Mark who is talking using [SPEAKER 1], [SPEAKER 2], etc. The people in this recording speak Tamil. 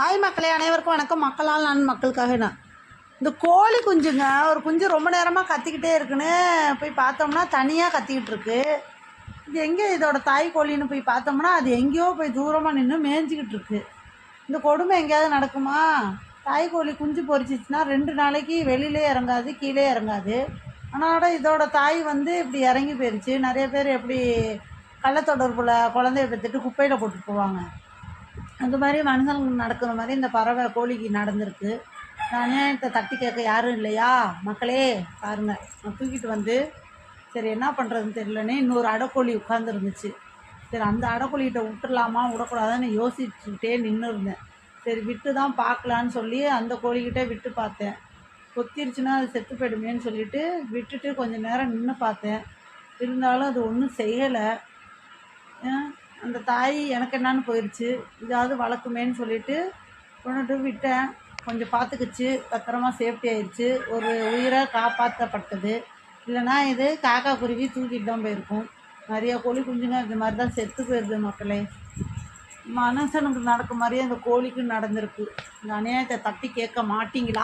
[SPEAKER 1] ஹாய் மக்களே அனைவருக்கும் வணக்கம். மக்களால் நான் மக்களுக்காக நான். இந்த கோழி குஞ்சுங்க ஒரு குஞ்சு ரொம்ப நேரமாக கத்திக்கிட்டே இருக்குன்னு போய் பார்த்தோம்னா தனியாக கத்திக்கிட்டு இருக்கு. இது எங்கே இதோட தாய் கோழின்னு போய் பார்த்தோம்னா அது எங்கேயோ போய் தூரமாக நின்று மேய்ஞ்சிக்கிட்டு இருக்கு. இந்த கொடுமை எங்கேயாவது நடக்குமா? தாய் கோழி குஞ்சு பொறிச்சிச்சுன்னா ரெண்டு நாளைக்கு வெளியிலே இறங்காது கீழே இறங்காது. ஆனால் இதோட தாய் வந்து இப்படி இறங்கி போயிருச்சு. நிறைய பேர் எப்படி கள்ளத்தொடர்புல குழந்தைய பெற்றுட்டு குப்பையில் போட்டு போவாங்க. அந்த மாதிரி மனுஷனுக்கு நடக்கிற மாதிரி இந்த பறவை கோழிக்கு நடந்திருக்கு. நான் இதை தட்டி கேட்க யாரும் இல்லையா? மக்களே பாருங்க. நான் தூக்கிட்டு வந்து சரி என்ன பண்ணுறதுன்னு தெரியலனே இன்னொரு அடைக்கோழி உட்காந்துருந்துச்சு சரி அந்த அடைக்கோழிகிட்ட விட்டுடலாமா விடக்கூடாதான்னு யோசிச்சுக்கிட்டே நின்று இருந்தேன் சரி விட்டு தான் பார்க்கலான்னு சொல்லி அந்த கோழிக்கிட்டே விட்டு பார்த்தேன். கொத்திருச்சுன்னா அது செத்து போயிடுமேன்னு சொல்லிட்டு விட்டுட்டு கொஞ்சம் நேரம் நின்று பார்த்தேன். இருந்தாலும் அது ஒன்றும் செய்யலை. அந்த தாய் எனக்கு என்னன்னு போயிடுச்சு இதாவது வளர்க்குமேன்னு சொல்லிட்டு கொண்டுட்டு விட்டேன். கொஞ்சம் பார்த்துக்குச்சு. பத்திரமா சேஃப்டி ஆயிடுச்சு ஒரு உயிரை காப்பாற்றப்பட்டது இல்லைன்னா இது காக்கா குருவி தூக்கிட்டு தான் போயிருக்கும். நிறைய கோழி குஞ்சுங்க இந்த மாதிரி தான் செத்து போயிடுது மக்களே. மனுஷனுக்கு நடக்கும் மாதிரியே அந்த கோழிக்கும் நடந்திருக்கு. இந்த அநியாயத்தை தட்டி கேட்க மாட்டிங்களா?